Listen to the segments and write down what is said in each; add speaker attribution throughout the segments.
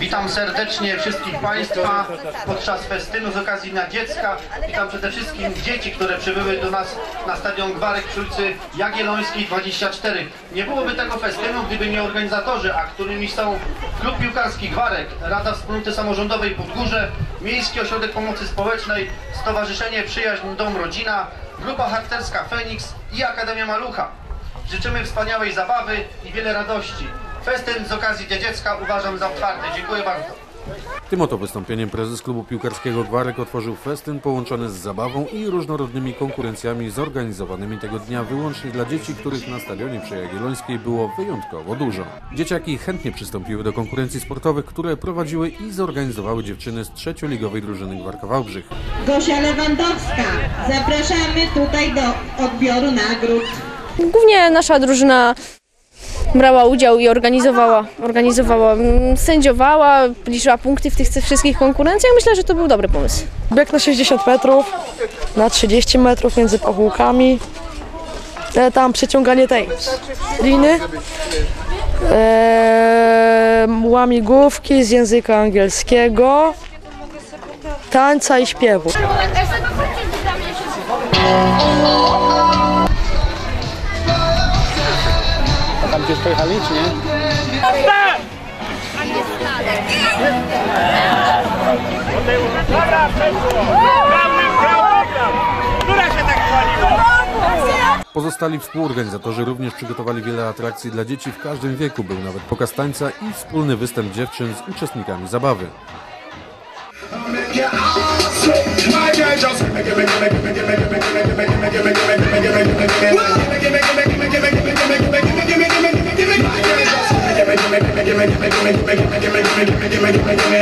Speaker 1: Witam serdecznie wszystkich Państwa podczas festynu z okazji Dnia Dziecka. Witam przede wszystkim dzieci, które przybyły do nas na stadion Gwarek przy ulicy Jagiellońskiej 24. Nie byłoby tego festynu, gdyby nie organizatorzy, a którymi są Klub Piłkarski Gwarek, Rada Wspólnoty Samorządowej Podgórze, Miejski Ośrodek Pomocy Społecznej, Stowarzyszenie Przyjaźń Dom Rodzina, Grupa Harcerska Feniks i Akademia Malucha. Życzymy wspaniałej zabawy i wiele radości. Festyn z okazji Dnia Dziecka uważam za otwarty. Dziękuję bardzo.
Speaker 2: Tym oto wystąpieniem prezes klubu piłkarskiego Gwarek otworzył festyn połączony z zabawą i różnorodnymi konkurencjami zorganizowanymi tego dnia wyłącznie dla dzieci, których na stadionie przy Jagiellońskiej było wyjątkowo dużo. Dzieciaki chętnie przystąpiły do konkurencji sportowych, które prowadziły i zorganizowały dziewczyny z trzecioligowej drużyny Gwarka Wałbrzych.
Speaker 3: Gosia Lewandowska. Zapraszamy tutaj do odbioru nagród.
Speaker 4: Głównie nasza drużyna brała udział i organizowała, organizowała, mm, sędziowała, liczyła punkty w tych wszystkich konkurencjach. Myślę, że to był dobry pomysł.
Speaker 5: Bieg na 60 metrów, na 30 metrów między pochółkami. E, tam przeciąganie tej liny. E, łamigłówki z języka angielskiego. Tańca i śpiewu.
Speaker 6: Gdzieś pojechali, czy nie?
Speaker 7: Która się tak chwaliła?
Speaker 2: Pozostali współorganizatorzy również przygotowali wiele atrakcji dla dzieci w każdym wieku. Był nawet pokaz tańca i wspólny występ dziewczyn z uczestnikami zabawy.
Speaker 8: Me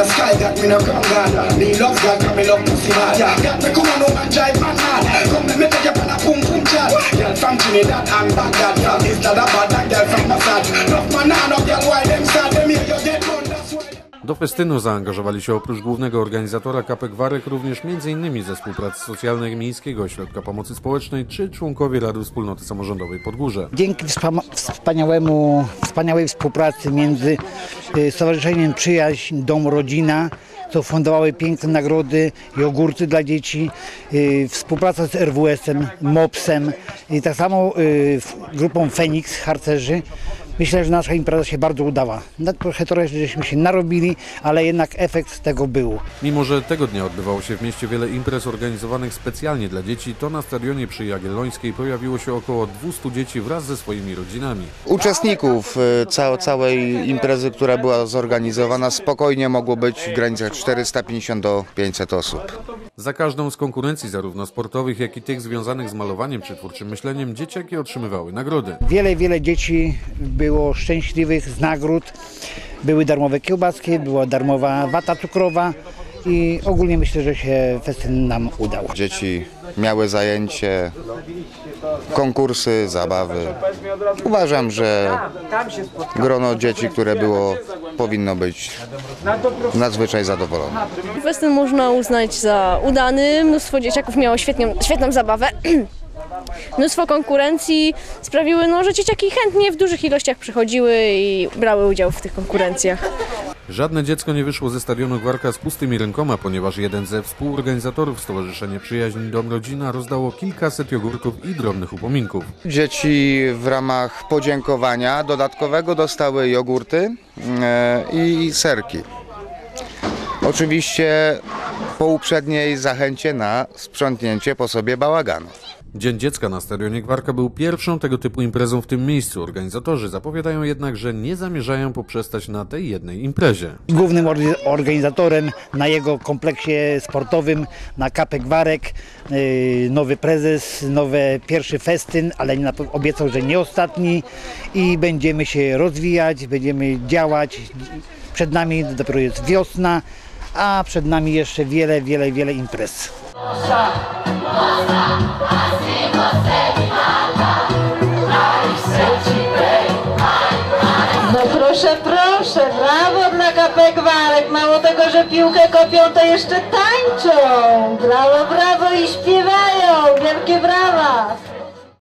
Speaker 8: no sky got me no crown guard Me love God got me love pussy hard Got me come on over drive man mad Come let me take you on a pum pum chat Girl from Trinidad and Baghdad From East of the bad girl from Mossad Enough man nah no girl why Them
Speaker 2: Do festynu zaangażowali się oprócz głównego organizatora KP Gwarek również m.in. Zespół Pracy Socjalnej Miejskiego Ośrodka Pomocy Społecznej czy członkowie Rady Wspólnoty Samorządowej Podgórze.
Speaker 9: Dzięki wspaniałemu, wspaniałej współpracy między y, Stowarzyszeniem Przyjaźń Dom Rodzina, co fundowały piękne nagrody, jogurty dla dzieci, y, współpraca z RWS-em, MOPS-em i tak samo y, grupą Feniks, harcerzy. Myślę, że nasza impreza się bardzo udała. No, trochę, trochę żeśmy się narobili, ale jednak efekt tego był.
Speaker 2: Mimo, że tego dnia odbywało się w mieście wiele imprez organizowanych specjalnie dla dzieci, to na stadionie przy Jagiellońskiej pojawiło się około 200 dzieci wraz ze swoimi rodzinami.
Speaker 10: Uczestników y, ca całej imprezy, która była zorganizowana, spokojnie mogło być w granicach 450 do 500 osób.
Speaker 2: Za każdą z konkurencji zarówno sportowych, jak i tych związanych z malowaniem czy twórczym myśleniem dzieciaki otrzymywały nagrody.
Speaker 9: Wiele, wiele dzieci było szczęśliwych z nagród. Były darmowe kiełbaski, była darmowa wata cukrowa i ogólnie myślę, że się festyn nam udał.
Speaker 10: Dzieci miały zajęcie, konkursy, zabawy. Uważam, że grono dzieci, które było, powinno być nadzwyczaj zadowolone.
Speaker 4: Festyn można uznać za udany, mnóstwo dzieciaków miało świetną, świetną zabawę. Mnóstwo konkurencji sprawiły, no, że dzieciaki chętnie w dużych ilościach przychodziły i brały udział w tych konkurencjach.
Speaker 2: Żadne dziecko nie wyszło ze stadionu Gwarka z pustymi rękoma, ponieważ jeden ze współorganizatorów Stowarzyszenia Przyjaźń Dom Rodzina rozdało kilkaset jogurtów i drobnych upominków.
Speaker 10: Dzieci w ramach podziękowania dodatkowego dostały jogurty e, i serki. Oczywiście po uprzedniej zachęcie na sprzątnięcie po sobie bałaganu.
Speaker 2: Dzień Dziecka na stadionie Gwarka był pierwszą tego typu imprezą w tym miejscu. Organizatorzy zapowiadają jednak, że nie zamierzają poprzestać na tej jednej imprezie.
Speaker 9: Głównym organizatorem na jego kompleksie sportowym, na Kapę Gwarek, yy, nowy prezes, nowy pierwszy festyn, ale obiecał, że nie ostatni i będziemy się rozwijać, będziemy działać. Przed nami dopiero jest wiosna, a przed nami jeszcze wiele, wiele, wiele imprez.
Speaker 3: No kapek walek. Mało tego, że piłkę kopią, to jeszcze tańczą. Brawo, brawo i śpiewają. Wielkie brawa.